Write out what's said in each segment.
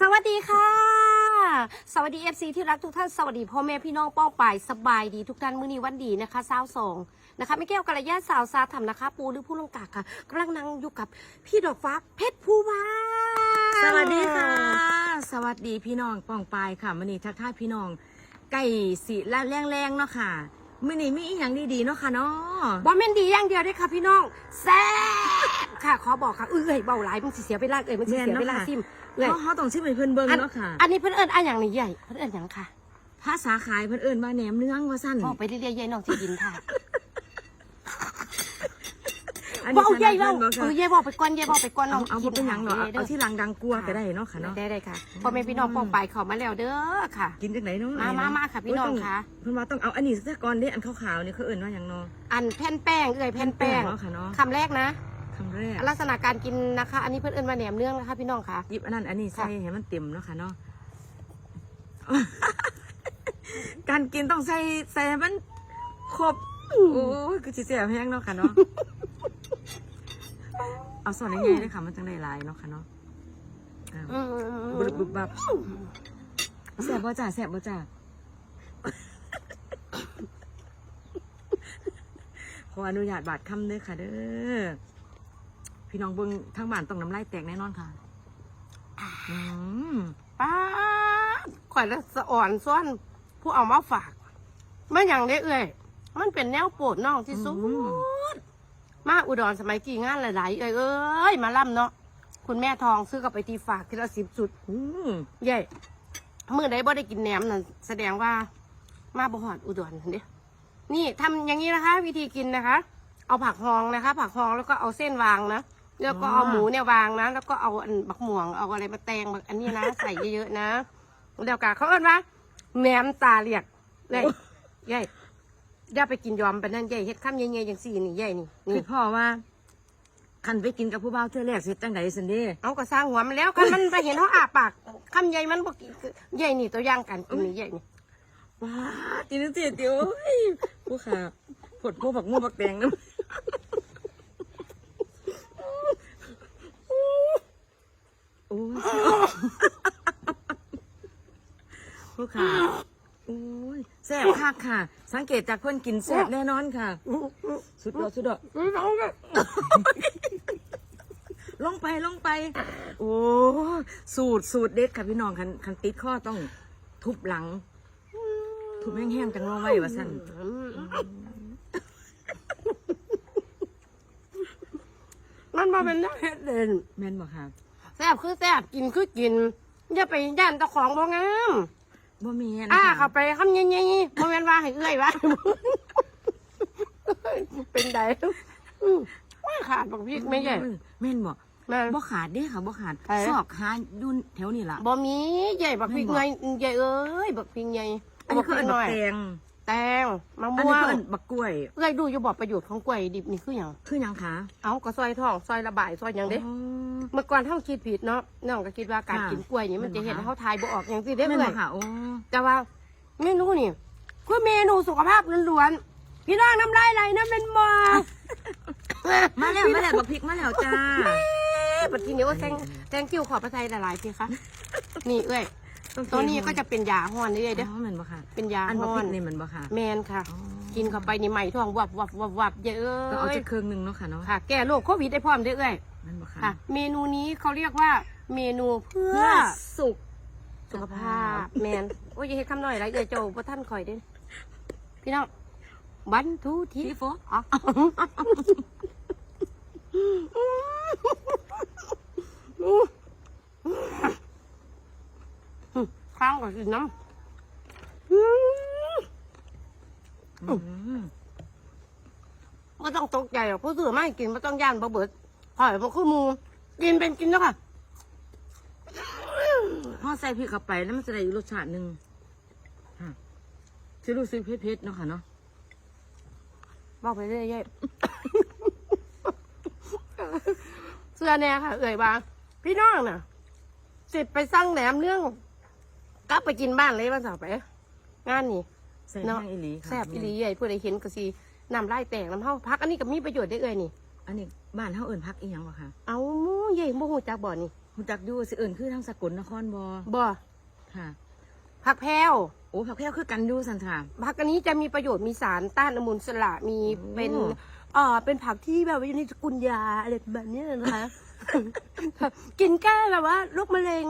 สวัสดีค่ะ สวัสดีเอฟซีที่รักทุกท่าน สวัสดีพ่อแม่พี่น้องป้องปายสบายดีทุกท่านมื้อนี้วันดีนะคะสาวสองนะคะไม่แก้วกัลยาสาวซาทำนะคะ ปูหรือผู้ลงกากค่ะกำลังนั่งอยู่กับพี่ดอกฟ้าเพชรภูวาสวัสดีค่ะ สวัสดีพี่น้องป้องปายค่ะมื่อนี้ทักทายพี่น้องไก่สีและแรงๆเนาะค่ะ มื่อนี้มีอีหยังดีๆเนาะค่ะเนาะบอมเมนดีอย่างเดียวด้วยค่ะพี่น้องแซ่บค่ะขอบอกค่ะเอ้ยเบาหลายมันสิเสียเวลาเอ้ยมันสิเสียเวลาซิมเอ้ยเพราะเขาต้องชิมให้เพิ่นเบิ่งอันเนาะค่ะ อันนี้เพิ่นเอิญอันอย่างนี้ใหญ่เพิ่นเอิญอย่างค่ะภาษาขายเพิ่นเอิ้นว่าแหนมเนื้องว่าสั้นบอกไปเรื่อยๆยายน้องสิกินค่ะ อันบนี้อกยายถนัเบาดเอค่ะอยายบอกไปก่อนยายบอกไปก่อนน้เอาองเอากิบ่นเป็นหยังหรอกเอาด้เอาที่หลังดังกลัวก็ได้เนาะค่ะเนาะ ได้ได้ค่ะพ่อแม่พี่น้องป้องไปเขามาแล้วเด้อค่ะ กินจากไหนเนาะมามามาค่ะพี่น้องโยต้ค่ะเพิ่นว่าต้องเอาอันนี้ซะก่อนเด้อันขาวๆนี่เขาเอิ้นว่าหยังเนาะอันแผ่นแป้งเอ้ยแผ่นแป้งเนาะค่ะเนาะคำแรกนะ คำแรกลักษณะการกินนะคะ อันนี้เพื่อนเอิญมาแหนมเนื่องนะคะพี่น้องค่ะหยิบอันนั้นอันนี้ใส่ให้มันเต็มเนาะค่ะเนาะ การกินต้องใส่ใส่ให้มันครบโอ้ยคือจิเสียแพงเนาะค่ะเนาะ เอาส่วนใหญ่ๆเลยค่ะมันจังได้หลายเนาะค่ะเนาะอ้าวอืมบุบบุบบับแสบบ่จ่าแสบบ่จ่าขออนุญาตบาดคำเด้อค่ะ เด้อพี่น้องเบิ่งทางบ้านต้องน้ำลายแตกแน่นอนค่ะอืมป้าดข่อยละสะอ่อนซ้อนผู้เอามาฝากไม่อย่างได้เอ้ยมันเป็นแนวโปรดน้องที่สุด มาอุดรสมัยกี่งานหลายๆเอ้ยเอ้ยมาล่ำเนาะคุณแม่ทองซื้อกลับไปตีฝากทีละสิบสุดอืมเย่เมื่อใดบ่ได้กินแหนมนั่นแสดงว่ามาบ่หอดอุดรเด้นี่ทำอย่างนี้นะคะ วิธีกินนะคะ เอาผักหองนะคะ ผักหองแล้วก็เอาเส้นวางนะแล้วก็เอาหมูเนี่ยวางนะ แล้วก็เอาอันบักหม่วงเอาอะไรมาแตงบักอันนี้นะใส่เยอะๆนะเดี๋ยวกะเขาเอิ้นว่าแหนมตาเหลียกเลยใหญ่ อย่าไปกินยอมไปนั่นใหญ่เฮ็ดข้ามใหญ่ๆอย่างสี่นี่ใหญ่นี่คืนี่อพ่อว่าคันไปกินกับผู้บ่าวเทื่อแรกเสร็จจังไดสันเด้เอาก็สร้างหัวมันแล้วกันมันไปเห็นเขาอาปากคำใหญ่มันบอกใหญ่นี่ตัวอย่างกันกินนี่ใหญ่นี่ว้าจีนึงเสียเดียวเฮ้ยผู้ขาผดพวกผักม่วงผักแดงน้ำโอ้ยผู้ขาโอ้ยแซ่บ คักค่ะ สังเกตจากเพื่อนกินแซ่บแน่นอนค่ะ สุดยอดสุดยอดลงไปลงไป โอ้สูตรสูตรเด็ดค่ะพี่น้องคันคันติดข้อต้องทุบหลัง ทุบแห้งๆจังรอไว้ว่าสั่นมันมาเป็นนักเฮ็ดเด่นแม่นบอกค่ะแซ่บคือแซ่บกินคือกิน อย่าไปย่านตะของบ่งาม บ่แม่นอ้าค่ะเข้าไปคำใหญ่ๆบ่แม่นว่าให้เอื้อยว่าเป็นไดอืมว่าขาดบักพริกไม่ใหญ่แม่นบอกแม่น บ่ขาดเด้ค่ะบ่ขาดใช่ ซอกหาอยุ่นแถวนี่ล่ะบ่มีใหญ่บักพริกแม่ใหนญ่บ่ใหญ่เอ้ยบักพริกใหญ่อันนี้คืออันบักแตง แตงมะอันม่วนี้งคืออันบักกล้วย เอ้ยดูอยู่บอกประโยชน์ของกล้วยดิบนี่คือหยังคือหยังคะเอาก็ซอยท้องซอยระบายซอยหยังเด้ อ๋อ เมื่อก่อนเท่าคิดผิดเนาะน้องก็คิดว่าการค่ะกินกล้วยนี่มันจะเห็นแม่นบ่คะเขาทายบ่ออกอย่างสิเด้แม่นเลบยอกค่ะโอ้แต่ว่าเมนูนี่คือเมนูสุขภาพล้วนๆพี่น้องน้ำลายไหลน้ำเป็นบ่อมาแล้วมาแล้วบักพริกมาแล้วจ้าปัจจุบันว่าแตงแตงกิ้วขอประทายหลายๆทีคะนี่เอ้ย ตัวนี้ก็จะเป็นยาห้อนนี่เอ้ยเด้ออ๋อแม่นบ่ค่ะเป็นยาอันบักห้อพรินกนี่แมันบ่ค่ะ แมนค่ะ อ๋อ กินเข้าไปนี่ใหม่ท้องวับวับวับวับเยอะก็เอาเอ้ยจะเครื่องหนึงเนาะค่ะเนาะค่ะ แก้โรคโควิดได้พร้อมเด้อเอ้ยแม่นบ่ค่ะค่ะ เมนูนี้เขาเรียกว่าเมนูเพื่อ เพื่อสุข สุขภาพแมนโอ้ยอย่าให้คำหน่อยไรเอ้ยเจ้าพระท่านคอยเด้พี่น้องบันทุทีทีโฟอ๋อ ข้าวกับกินน้ำอืมอืมไม่ต้องตกใจหรอกผู้สื่อไม่กินไม่ต้องย่านบ่เบิดหอยมันคือหมูกินเป็นกินแล้วค่ะพอใส่พริกเข้าไปแล้วมันจะได้อีกรสชาติหนึ่งค่ะจะรู้สึกเผ็ดๆเนาะค่ะเนาะบอกไปเรื่อยๆเสื้อแน่ค่ะ เอ่ยบางพี่น้องน่ะสิไปสั่งแหนมเรื่อง กลับไปกินบ้านเลยวันเสาร์ไป งานนี่ใส่เนาะแห้งอีหลีค่ะแซ่บอีหลีใหญ่ผู้ใดเห็นก็สิน้ำลายแตกน้ำเฮาพักอันนี้ก็มีประโยชน์ได้เอ่ยนี่ อันนี้บ้านเฮาเอิ้นพักอีหยังบ่ค่ะเอาหมูใหญ่บ่ฮู้จักบ่นี่หูจักอยู่สิเอิ่นคือทางสกลนครบ่บ่ค่ะ ผักแพรวโอ้ผักแพรวคือกันอยู่สันค่ะ ผักอันนี้จะมีประโยชน์มีสารต้านอนุมูลอิสระมีโอ้เป็นเอ่อเป็นผักที่แบบว่าอยู่ในสกุลยาอะไรแบบนี้นะคะ กินแก้แบบว่าโรคมะเร็ง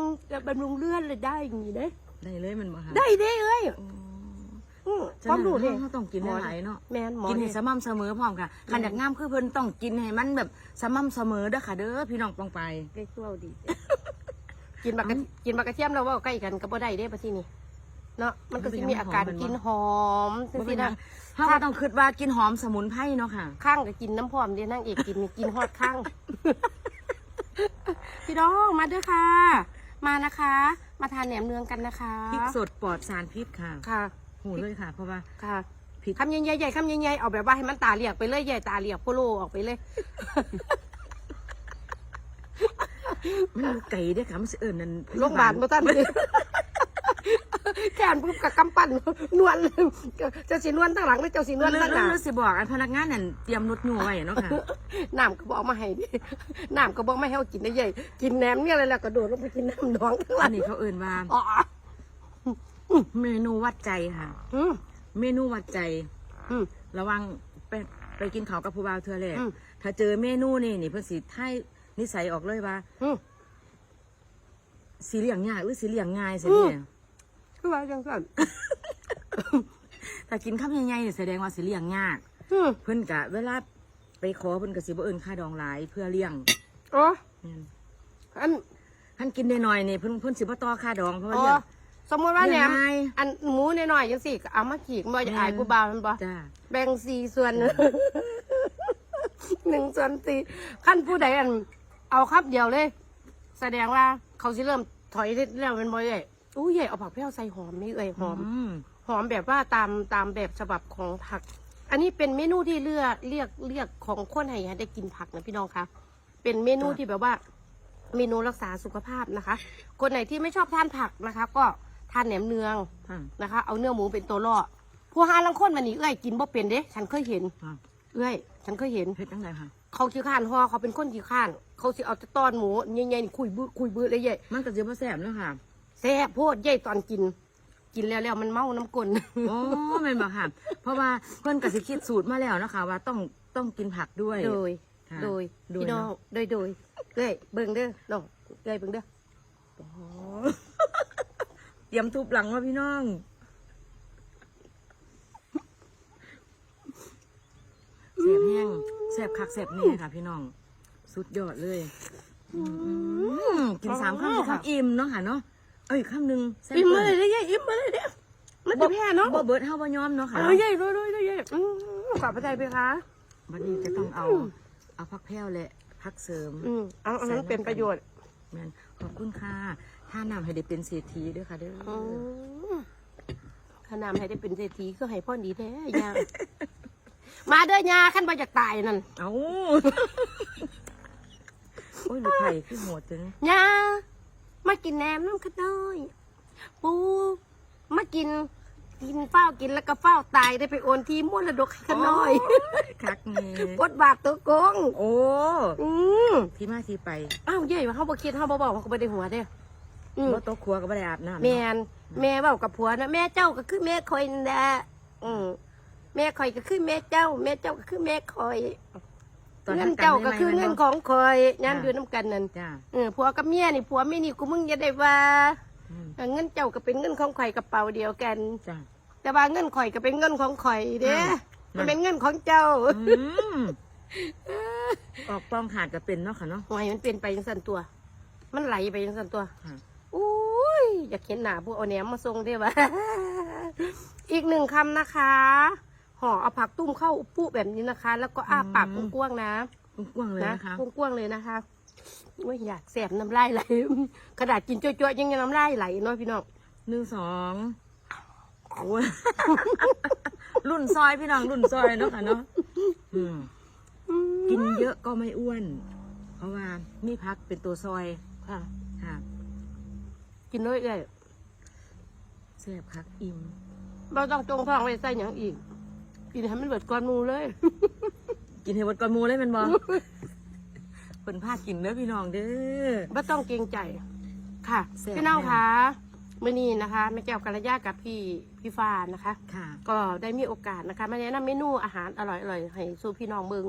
บำรุงเลือดเลยได้อย่างนี้เด้ ได้เลยมันบ่ค่ะได้เด้เอ้ยโอ้อืมฉะความนั้นรู้เนี่ยเราต้องกินหลายๆเนาะ แมนหมอกินเนี่ให้ยสม่ำเสมอพร้อมค่ะขันอยากงามคือเพิ่นต้องกินให้มันแบบสม่ำเสมอเด้อค่ะเด้อพี่น้องปองไป ใกล้ตัวดี กินบักกระกินบักกระเทียมเราว่าใกล้กันก็บ่ได้เด้ปะที่นี่เนาะมันก็สิมีอาการกินหอมจังบ่เป็ซี่นหยันะงเฮาก็ต้องคิดว่ากินหอมสมุนไพรเนาะค่ะ ข้างก็กินน้ำพร้อมเด้นางเอกกินนี่กินฮอดข้าง พี่น้องมาเด้อค่ะ มานะคะ มาทานแหนมเนืองกันนะคะพริกสดปลอดสารพิษค่ะค่ะหูเลยค่ะ เพราะว่าค่ะพริกคำใหญ่ๆใหญ่คำใหญ่ๆเอาแบบว่าให้มันตาเหลียกไปเลยใหญ่ตาเหลียกโพโลออกไปเลยมันอยู่ไก่เด้อค่ะมันสิเอิ้นนั่นโรงพยาบาลบ่ทันเลย แขนปุ๊บกับกำปั้นนวลเจ้าสีนวลตั้งหลังหรือเจ้าสีนวลเรื่อตั้งหน้างสิบอกอันพนักงานนั่นเตรียมรถอยู่ไว้เนาะค่ะน้ำก็บอกมาให้ดิน้ำก็บอกไม่ให้เอากินได้ใหญ่กินแหนมเนี่ยอะไรแล้วก็โดดลงไปกินน้ำน้องทั้งหอัลันงนี้เขาเอิ้นว่าอ๋อเมนูวัดใจค่ะอืมเมนูวัดใจอืมระวังไปไปกินข้าวกับผู้บ่าวเธอแรกอืมถ้าเจอเมนูนี่นี่เพิ่นสิให้นิสัยออกเลยว่าอืมสีเลี้ยงยากหรือสีเลี้ยงง่ายสิอืมเนี่ย คือว่าจังสั่นถ้ากินคำใหญ่ๆนี่แสดงว่าสีเลี้ยงยาก อืมเพิ่นกะเวลาไปขอเพิ่นก็สิบ่เอิ้นค่าดองหลายเพื่อเลี้ยงอ๋อแม่นอัน ท่านกินได้น้อยๆนี่เพิ่นเพิ่นสิบ่ต่อค่าดองเพราะว่าอ๋อ เลี้ยง สมมติว่าแหนมเลี้ยงง่ายอันหมูน้อยๆจังสิก็เอามาขีกบ่จะอายแม่นผู้บ่าวมันบ่จ้าแบ่งสี่ส่วนหนึ่งส่วนสี่ขั้นผู้ใดอัน เอาครับเดียวเลย แสดงว่าเขาสิเริ่มถอยแล้วเป็นบ่ใหญ่ อู้ใหญ่เอาผักเปรี้ยวใส่หอมนี่เอ้ยหอมอืมหอมแบบว่าตามตามแบบฉบับของผัก อันนี้เป็นเมนูที่เลือกเรียกเรียกของคนไทยได้กินผักนะพี่น้องคะเป็นเมนูที่แบบว่า เมนูรักษาสุขภาพนะคะ คนไหนที่ไม่ชอบทานผักนะคะ ก็ทานแหนมเนืองค่ะนะคะ เอาเนื้อหมูเป็นตัวล่อผู้หาลังคนมันนี่เอ้ยกินบ่เป็นเด้ ฉันเคยเห็นค่ะเอ้ยฉันเคยเห็น เฮ็ดจังไดค่ะ เขาขี้ข้านห่อเขาเป็นคนขี้ข้าน เขาสิเอาแต่ตอนหมูใหญ่ๆนี่คุยบื้อคุยบื้อเลยใหญ่ มันก็สิบ่แซ่บเนาะค่ะ แซ่บโพดใหญ่ตอนกิน กินแล้วแล้วมันเมาน้ำกลนโอ้แม่นบ่ค่ะ เพราะว่าเพิ่นก็สิคิดสูตรมาแล้วเนาะค่ะ ว่าต้องต้องกินผักด้วย โดย ค่ะโดยโดยพี่น้องเนาะ โดยโดยเอ้ยเบิ่งเด้อน้องเอ้ยเบิ่งเด้อเตรียมทุบหลังว่าพี่น้องแสบแห้งแสบคักแสบแน่ค่ะพี่น้อง สุดยอดเลยอืมกินสามคำสี่คำอิ่มเนาะค่ะเนาะเอ้ยคำหนึ่งแซ่บอิ่มมาเลยเด้อใหญ่อิ่มมาเลยเด้อมันจะแพ้เนาะบ่เบิดเฮาบ่ยอมเนาะค่ะเออใหญ่โดยโดยโดยใหญ่อืมขอบพระใจไปคะวันนี้จะต้องเอาเอาพักแพ้วและพักเสริมอืมเอาอันนั้นเป็นประโยชน์แม่นขอบคุณค่ะถ้านำให้ได้เป็นเศรษฐีด้วยค่ะเด้อออืมขนามให้ได้เป็นเศรษฐีก็ให้พ่อดีแท้ยามาเด้อยาขั้นบ่อยากตายนั่น เอาโอ้ยลูกไผ่คือโหดถึงยามา กินแหนมน้ำขน้อยปูมากิน กินเฝ้าวกินแล้วก็เฝ้าวตายได้ไปโอนทีมรดกให้ขน้อยคักแม่บทบาทตัวโกงโอ้อืมที่มาที่ไปอ้าวเย่ว่าเขาบ่คิดเขาบ่บอกเขาบ่ได้หัวเด้ออืมบ่โต๊ะครัวก็บ่ได้อาบน้ำแม่เนาะนแม่เว้ากับผัวนะแม่เจ้าก็คือแม่คอยนั่นแหละอืมแม่คอยก็คือแม่เจ้า แม่เจ้าก็คือแม่คอย ตอนเงินั้นนเจ้าก็คือใหม่ๆเงินแม่ของคอยยามจ้ะอยู่น้ำกันนั่นจ้าเออผัวกับเมียนี่ผัวไม่นี่กูมึงอย่าได้ว่าอืมเออเงินเจ้าก็เป็นเงินของข่อยกระเป๋าเดียวกันจ้าแต่ว่าเงินข่อยก็เป็นเงินของข่อยเด้อืมมันเป็นเงินของเจ้าอืมออกต้องขาดก็เป็นเนาะค่ะเนาะหวยมันเป็นไปยังสันตัว มันไหลไปยังสันตัวค่ะอุ้ยอยากเห็นหน้าพวกเอาแหนมมาทรงได้ปะอีกหนึ่งคำนะคะ ห่อเอาผักตุ้มเข้าปุ๊แบบนี้นะคะ แล้วก็อ้าปากกว้างๆนะกว้างๆเลยนะนะคะกว้างๆเลยนะคะว่าอยากแสบน้ำลายไหลกระดาษกินจ้วยๆยังยังน้ำลายไหลเนาะพี่น้องหนึ่งสองโอ้ยรุ่นซอยพี่น้องรุ่นซอยเนาะค่ะเนาะอืมกินเยอะก็ไม่อ้วน เพราะว่ามีพักเป็นตัวซอยค่ะค่ะ กินเลยเลยแซ่บคักอิ่มเราต้องจงท้องไว้ใส่อย่างอีก กินให้มันเบิดก้อนหมูเลย กินให้หมดก่อนหมูเลยแมันบอเปิ่นพากินเด้อพี่น้องเด้อ ไม่ต้องเกรงใจ ค่ะ แซ่บ พี่น้องแน่คะมื่อนี้นะคะแม่แก้วกัลยากับพี่พี่ฟ้านะคะ ค่ะ ก็ได้มีโอกาสนะคะมาแนะนำเมนูอาหารอร่อยๆให้สู่พี่น้องเบิง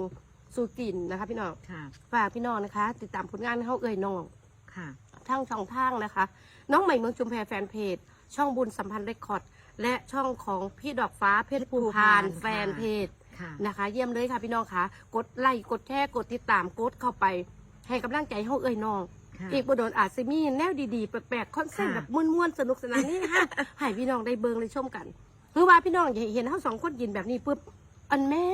สู่กินนะคะ พี่น้อง ค่ะ ฝากพี่น้องนะคะ ติดตามผลงานเขาเอ่ยน้อง ค่ะ ทั้งช่องทางนะคะ น้องใหม่เมืองชุมแพแฟนเพจ ช่องบุญสัมพันธ์เรคคอร์ด และช่องของพี่ดอกฟ้าเพชรภูพานเพชรภูพานแฟนเพจค่ะนะคะ เยี่ยมเลยค่ะพี่น้องคะกดไลค์กดแชร์กดติดตามกดเข้าไป ให้กำลังใจเขาเอ่ยน้องค่ะอีกบโดนอาจจะมีแนวดีๆแปลกๆคอนเซ็ปต์ค่ะแบบม่วนๆสนุกสนานนี่ค่ะให้พี่น้องได้เบิงได้ชมกันคือว่าพี่น้องเห็นเขาสองคนกินแบบนี้ปุ๊บอันแม่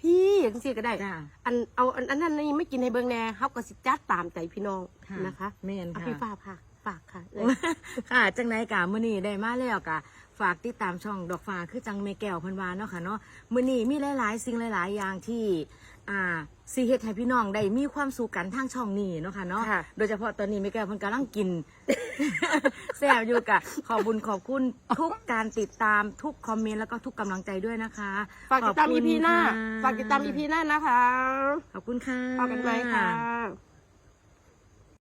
พี่อย่างนี้ก็ได้จ้าอันเอาอันอันนั้นนี่ไม่กินให้เบิงแน่เขาก็สิจัดตามใจพี่น้องค่ะนะคะแม่นอะค่ะพี่ฟ้าฝากฝากค่ะเอ้ยค่ะ จังไดกะมื้อนี้ได้มาแล้วกะ ฝากติดตามช่องดอกฟ้าคือจังเมแก้วเพิ่นว่าเนาะค่ะเนาะมื้อนี้มีหลาย ๆ สิ่งหลาย ๆ อย่างที่อ่าสิเฮ็ดให้พี่น้องได้มีความสุขกันทางช่องนี้เนาะค่ะเนาะค่ะ โดยเฉพาะตอนนี้เมแก้วเพิ่นกำลังกิน แซ่บอยู่กะขอบุญขอบคุณทุกการติดตามทุกคอมเมนต์แล้วก็ทุกกำลังใจด้วยนะคะฝากติดตามขบอีคุณพีหน้า ค่ะฝากติดตามอีพีหน้านะคะขอบคุณค่ะ พบกันไหมค่ะ